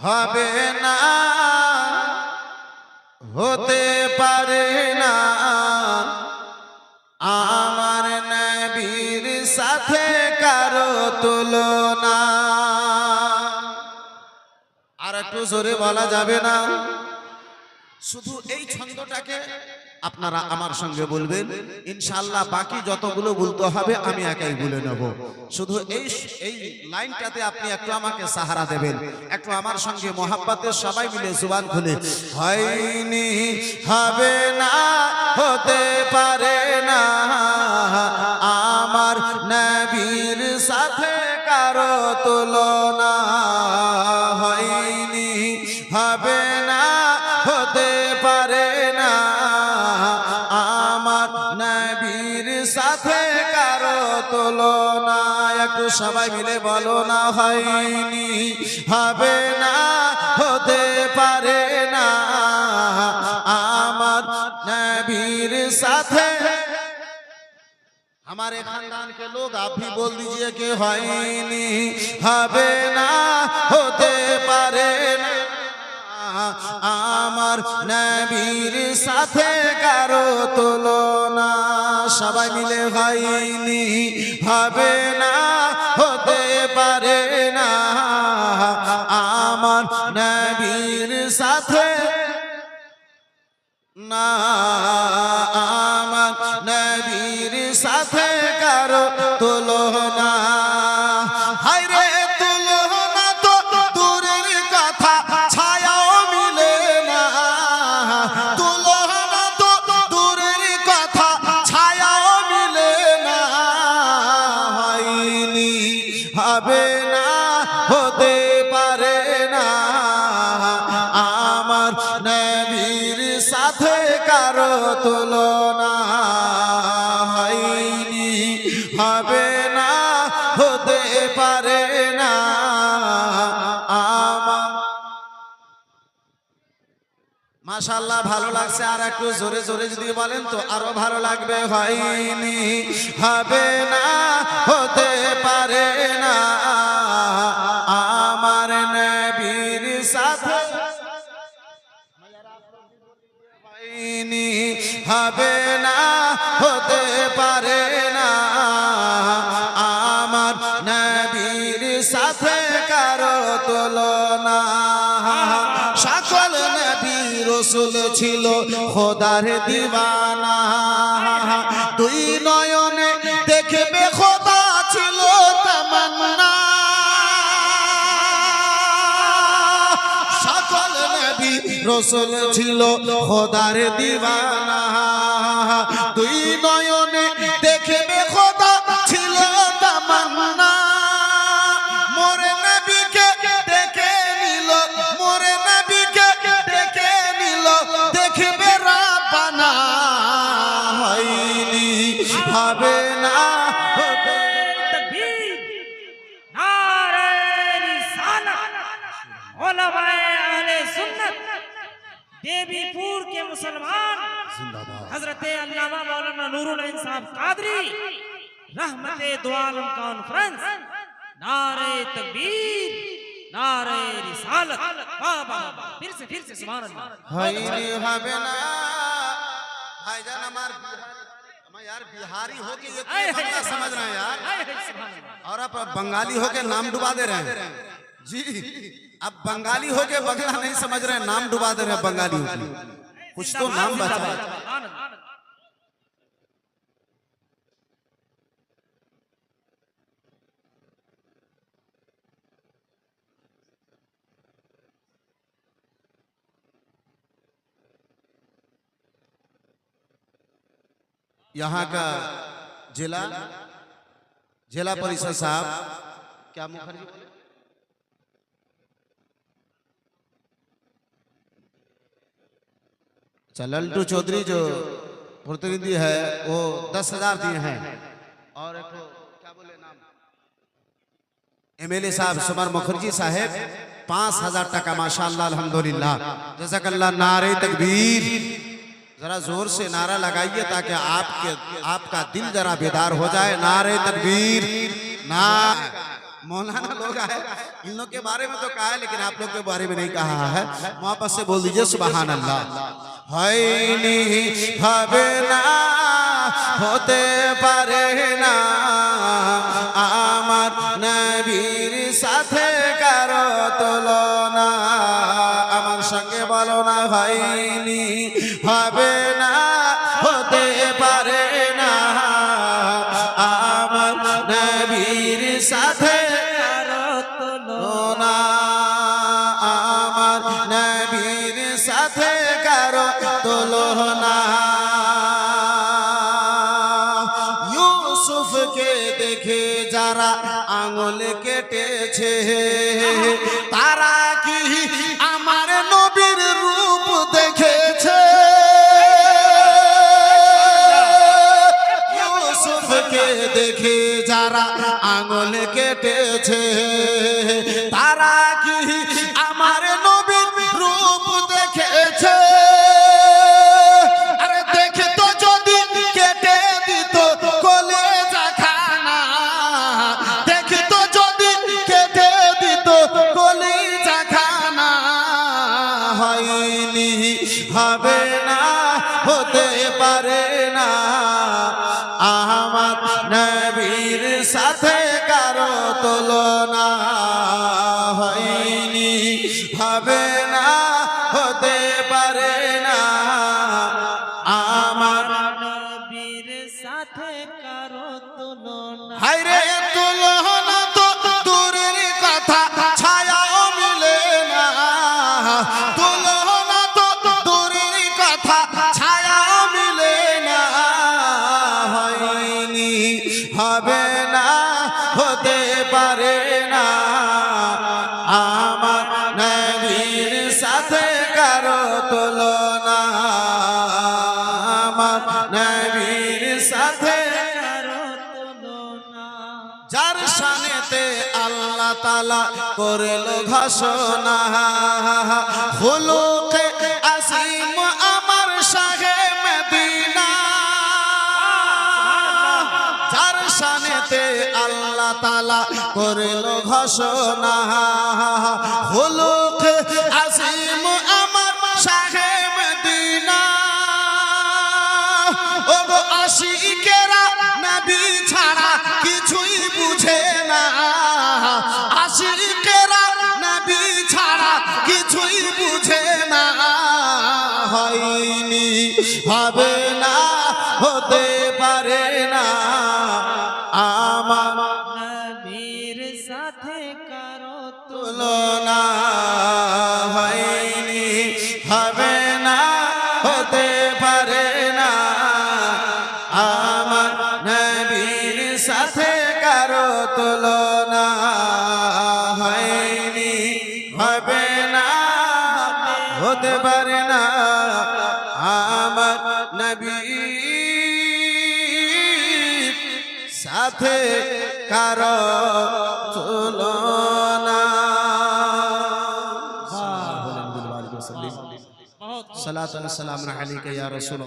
হবে না, হতে পারে না। আমার নবীর সাথে কারও তুলনা। আর একটু জোরে বলা যাবে না। শুধু এই ছন্দটাকে আপনারা আমার সঙ্গে বলবেন। ইনশাআল্লাহ বাকি যতগুলো বলতে হবে আমি একাই বলে নেব। শুধু এই এই লাইনটাতে আপনি একটু আমাকে সাহারা দেবেন। একটু আমার সঙ্গে মোহাব্বতের সবাই মিলে জুবান খুলে। হয়নি, হবে না, হতে পারে না। আমার নবীর সাথে কারও তুলনা হয়নি, হবে না। তুলনা একটু সবাই মিলে বলো না হয়নি হবে না হতে পারে না আমার নবীর সাথে हमारे खानदान के लोग आप भी बोल दीजिए कि হয়নি হবে না হতে পারে না আমার নবীর সাথে কারও তুলনা সবাই মিলে হয়নি, হবে না, হতে পারে না। আমার নবীর সাথে না। হবে না, হতে পারে না। মাশাল্লাহ ভালো লাগছে আর একটু জোরে জোরে যদি বলেন তো আরও ভালো লাগবে। হয়নি, হবে না, হতে পারে না। আমার নবীর সাথে হয়নি, হবে সাথে কারও তুলনা। সকল নবী রসুল ছিল খোদার দিবানা দুই নয়নে দেখবে খোদা ছিল তামান্না। সকল নবী রসুল ছিল খোদার দিবানা দুই নয়নে علماء اہل سنت دیوی پور کے مسلمان حضرت علامہ مولانا نور العین صاحب قادری رحمت دو کانفرنس نعرہ تکبیر نعرہ رسالت بابا پھر سے پھر سے سبحان اللہ۔ ہائری ہبنا بھائی جان ہمارے یار بہاری ہو کے یہ سمجھ رہے ہیں یار۔ اور آپ بنگالی ہو کے نام ڈبا دے رہے ہیں۔ جی آپ بنگالی ہو کے بگلا نہیں سمجھ رہے ہیں نام ڈوبا دے رہے ہیں بنگالی ہو کے کچھ تو نام بچا۔ بتا یہاں کا ضلع ضلع پریشد صاحب۔ کیا مکھرجی بولے؟ اچھا للٹو چودھری جو پرتندھی ہے وہ دس ہزار دیے ہیں۔ اور ایک کیا بولے نام؟ ایمیلی صاحب سمر مکھرجی صاحب پانس ہزار ٹکا ماشاءاللہ الحمدللہ۔ جزاک اللہ نعرے تکبیر۔ ذرا زور سے نعرہ لگائیے تاکہ آپ کا دل ذرا بیدار ہو جائے۔ نعرے تکبیر۔ نعرہ مولانا لوگ آئے۔ ان لوگ کے بارے میں تو کہا ہے لیکن آپ لوگ کے بارے میں نہیں کہا ہے۔ محبت سے بول دیجیے سبحان اللہ۔ ہائنی حبنا ہوتے پرہنا آمد نبیر ساتھ کرو تلونا আমার সঙ্গে বলো না হয়নি হবে ہوتے پرہنا পারে نبیر ساتھ তুলনা ইউসুফকে দেখে যারা আঙুল কেটেছে, তারা কি আমার নবীর রূপ দেখেছে? ইউসুফকে দেখে যারা আঙুল কেটেছে, তারা কি আমার তুলনা তালা করল ঘোষণা। হুলুকে আসিম আমার শাহে মদিনা। যার শানেতে আল্লাহ তালা করল ঘোষণা। হুলুকে আসিম আমার শাহে মদিনা। ও গো হবে না হতে পারে না। আমার নবীর সাথে কারও তুলনা হয়নি। হবে না হতে নবীর সাথে কার তুলনা। সালাত সালাম। আলাইকা ইয়া রাসূল